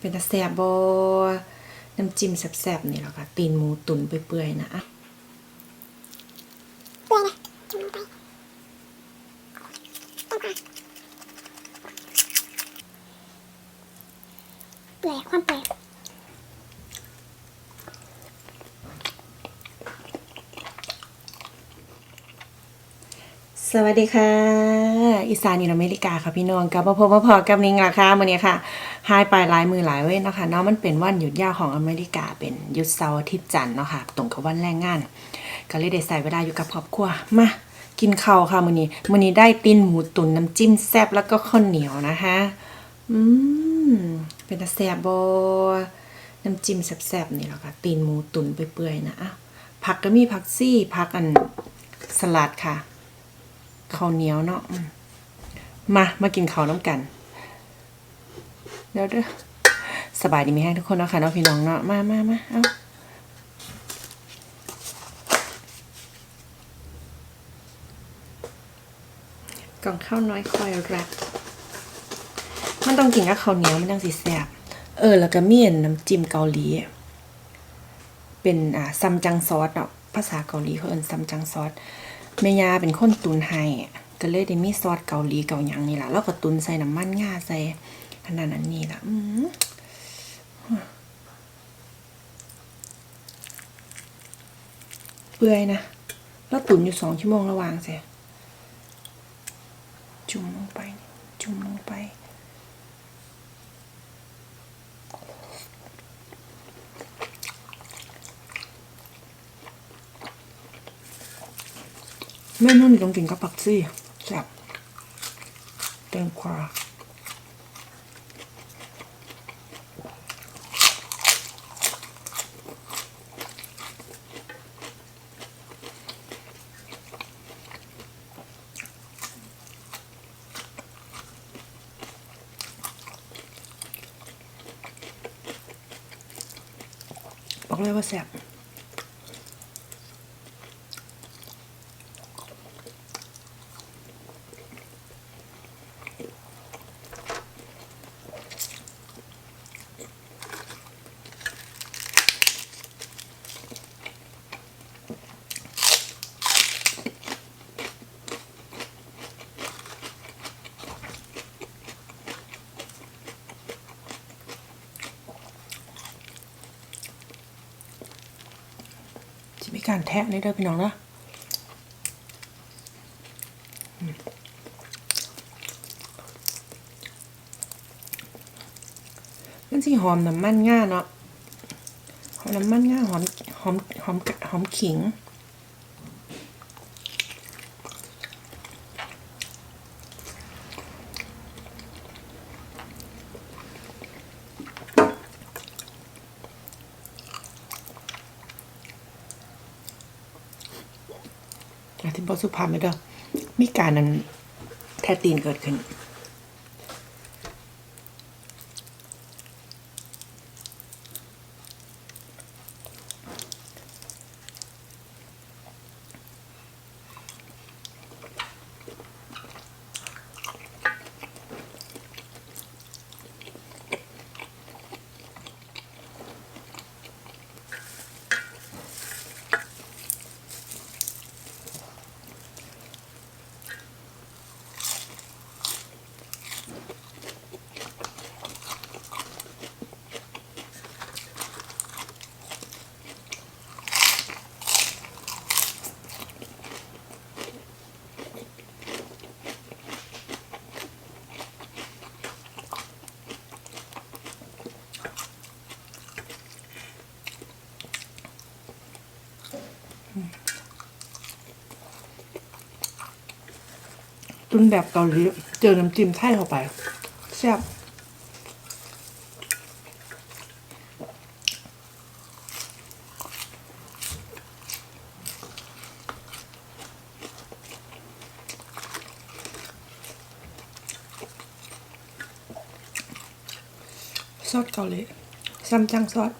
เป็นตาแซ่บบ่น้ำจิ้มแซ่บๆนี่แหละค่ะ ตีนหมูตุ๋นเปื่อยๆนะอะเปื่อยนะจุ่มลงไปต้มค่ะเปื่อยความเปื่อยสวัสดีค่ะ อีสานอินอเมริกาค่ะพี่น้องกับมาพบมาพอกับนิงราคามื้อนี้ค่ะหายไปหลายมือหลายเว้นเนาะคะเนาะมันเป็นวันหยุดยาวของอเมริกาเป็นหยุดเสาร์อาทิตย์จันทร์เนาะค่ะตรงกับวันแรงงาน ก็เลยได้ใส่เวลาอยู่กับครอบครัวมากินข้าวค่ะมื้อนี้มื้อนี้ได้ตีนหมูตุ๋นน้ำจิ้มแซ่บแล้วก็ข้าวเหนียวนะคะอืมเป็นตาแซ่บบ่น้ำจิ้มแซ่บๆนี่แหละค่ะตีนหมูตุ๋นเปื่อยๆนะอะผักก็มีผักซี่ผักอันสลัดค่ะข้าวเหนียวเนาะ มา มากินข้าวน้ำกัน เดี๋ยวเด้อสบายดีไหมฮะทุกคนเนาะค่ะเนาะพี่น้องเนาะมามามาเอากล่องข้าวน้อยคอยรัก มันต้องกินกับข้าวเหนียวมันต้องสิแซ่บเออ แล้วก็เมีอันน้ำจิ้มเกาหลี เป็นอ่าซัมจังซอสเนาะภาษาเกาหลีเขาเอิ้นซัมจังซอสแม่ยาเป็นคนตุนให้ ก็เลยได้มีซอสเกาหลีเกาหยังนี่แหละแล้วก็ตุนใส่น้ำมันงาใส่อันนั้นอันนี้ล่ะ อืมเปื่อยนะ แล้วตุนอยู่สองชั่วโมงระหว่างเสียจุ่มลงไป จุ่มลงไปเมนูนี้ต้องกินกับผักซี่ แซ่บแตงกวาบอกเลยว่าแซ่บ มีการแทะนี่เด้อพี่น้องนะมมันสิหอมน้ำมันง่าเนาะหอมน้ำมันง่าหอมหอมหอมหอมขิง ที่บอสุภาพไม่ได้มีการนั้นแท้ตีนเกิดขึ้น ตุนแบบเกาหลีเจอน้ำจิ้มไทยเข้าไปแซ่บซอสเกาหลีซัมจังซอส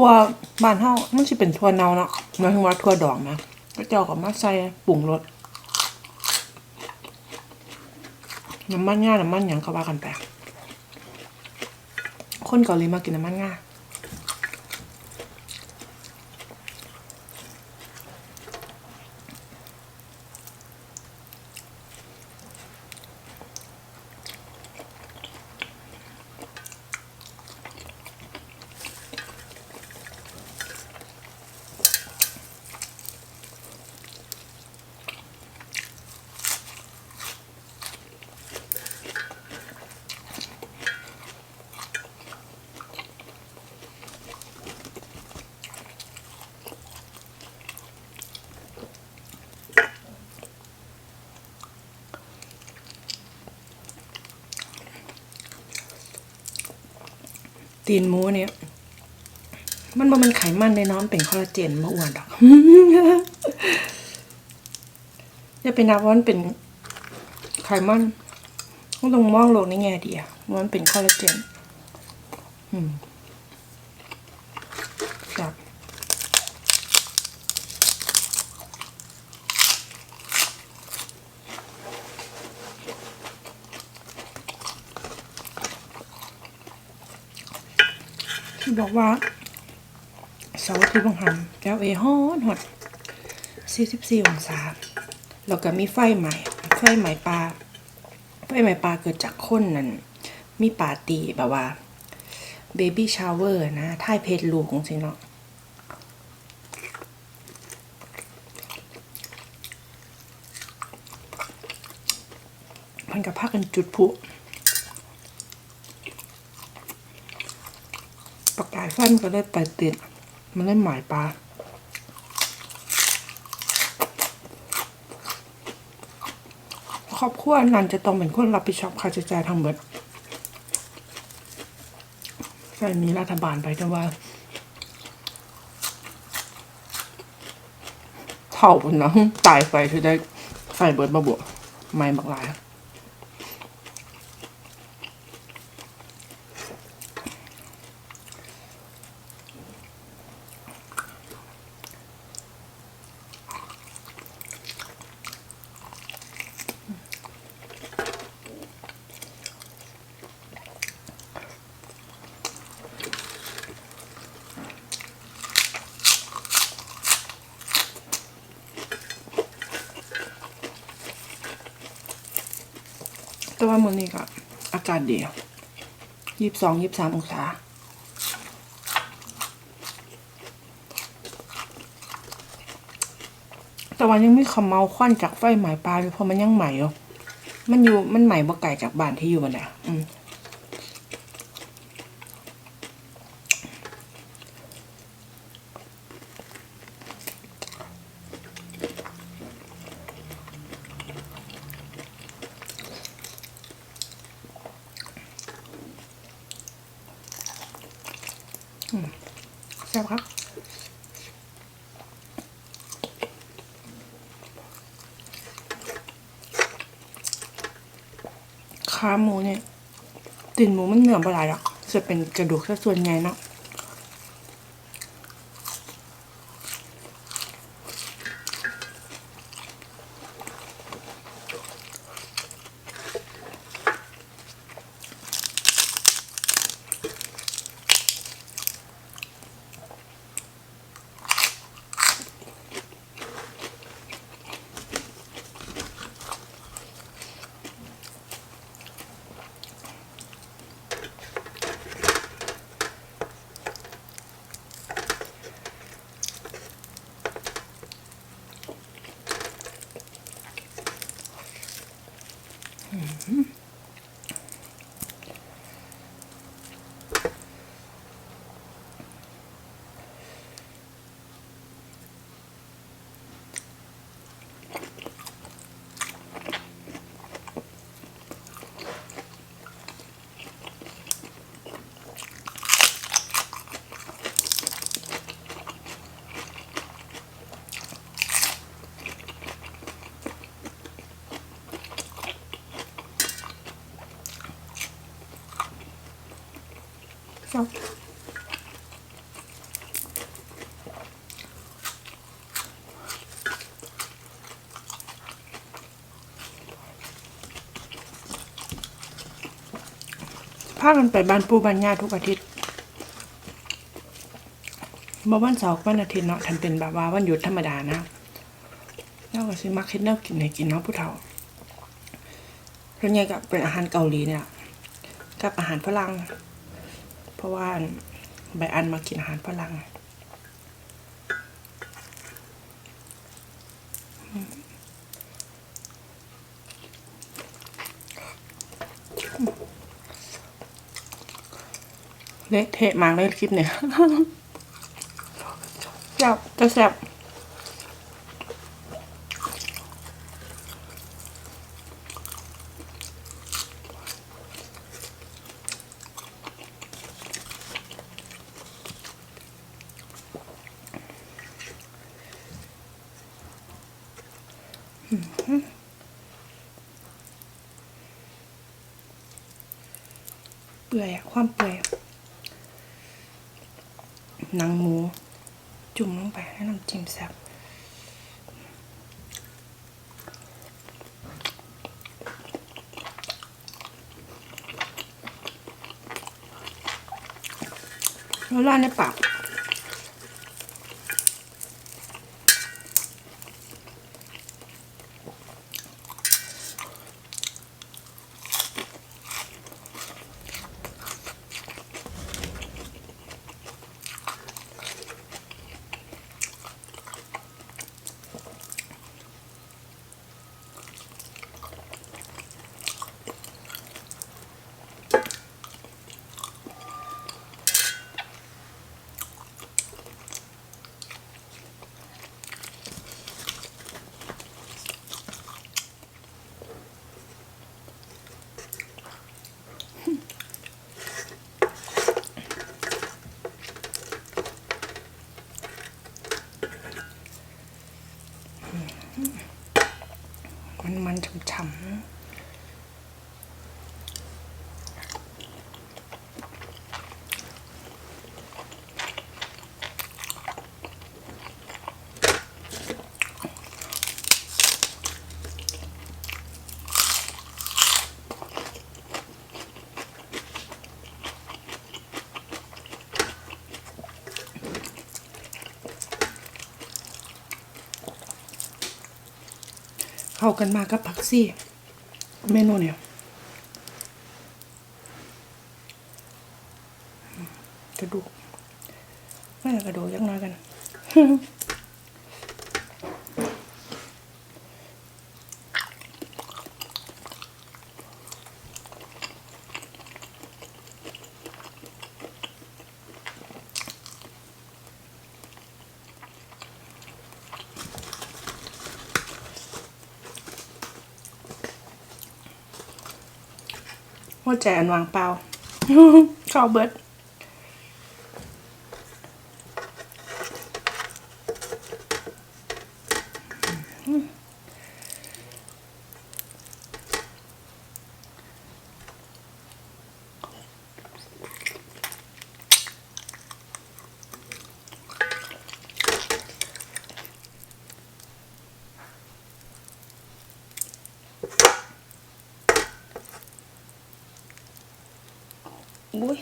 ทั่วบ้านเฮามันสิเป็นทัวเนาเนาะเนายถึงว่าทัวดองนะก็เจาะกับมาใส่ปรุงรสน้ำมันง่าน้ำมันหยังก็ว่ากันไปคนเกาหลีมากินน้ำมันง่า ตีนหมูเนี่ย มันบ่มันไขมันในน้องเป็นคอลลาเจนมาอ้วนดอกจะไปนับว่ามันเป็นไขมันต้องต้องมองโลกในแง่ดีอะว่ามันเป็นคอลลาเจน อืม บอกว่าเสาร์อาที่บังหันแล้วเอฮอนหด44องศาแล้วก็มีไฟใหม่ ไฟใหม่ปลาไฟใหม่ปลาเกิดจากคนนั่นมีปาร์ตี้แบบว่าเบบี้ชาวเวอร์นะท่ายเพจลูกของสิเนาะมันกับพากันจุดพ ประกายไฟมันก็ได้ไปติด มันได้หมายปลาครอบครัวนั้นจะต้องเป็นคนรับผิดชอบค่าใช้จ่ายทั้งหมดใช่มีรัฐบาลไปแต่ว่าเท่านนะตายไปคือได้ใส่เบิร์ดมาบวกไม่บักลาย แต่ว่ามื้อนี้ก็อากาศดียี่สิบสองยี่สิบสามองศาแต่ว่ายังไม่ขมเมาควันจากไฟไหม้ปลาอยู่เพราะมันยังใหม่อยู่มันอยู่มันใหม่บ่ไก่จากบ้านที่อยู่มันอะอืม แซ่บครับขาหมูเนี่ยติ่นหมูมันเหนือบหลายหรอกจะเป็นกระดูกซะส่วนใหญ่เนาะ ชอบพากันไปบ้านปูบ้านยาทุกอาทิตย์บ่วันเสาร์วันอาทิตย์เนาะทันเป็นแบบว่าวันหยุดธรรมดานะแล้วก็สิมักเฮ็ดแนวกินให้กินเนาะผู้เฒ่าส่วนใหญ่ก็เป็นอาหารเกาหลีเนี่ย กับอาหารฝรั่ง เพราะว่าใบอันมากินอาหารฝรั่งเละเทะมากเลยคลิปเนี่ยแซ่บจะแซ่บเปื่อยอะความเปื่อยหนังหมู จุ่มลงไปให้น้ำจิ้มแซ่บแล้วร้านในปาก มันมันฉ่ำๆ กันมากกับผักซี่ เมนูเนี่ยกระดูกไม่กระดูกยักน้อยกัน หัวใจอันวางเปล่าเข้าเบิด อุ้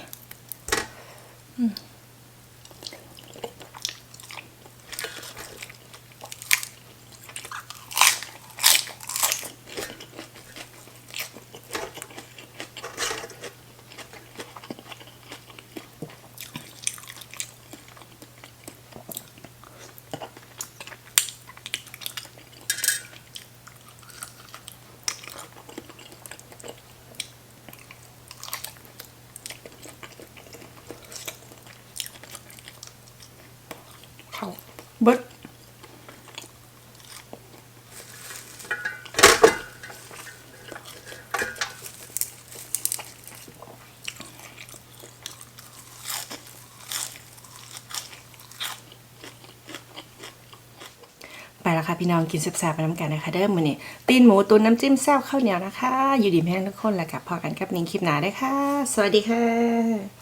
เบิดไปแล้วค่ะพี่น้องกินแซ่บๆไปน้ำกันนะคะเด้อมือนี้ตีนหมูตุ๋นน้ำจิ้มแซ่บข้าวเหนียวนะคะ อยู่ดีแม่งทุกคนแล้วกับพอกันกับนิ้งคลิปหนาได้ค่ะ สวัสดีค่ะ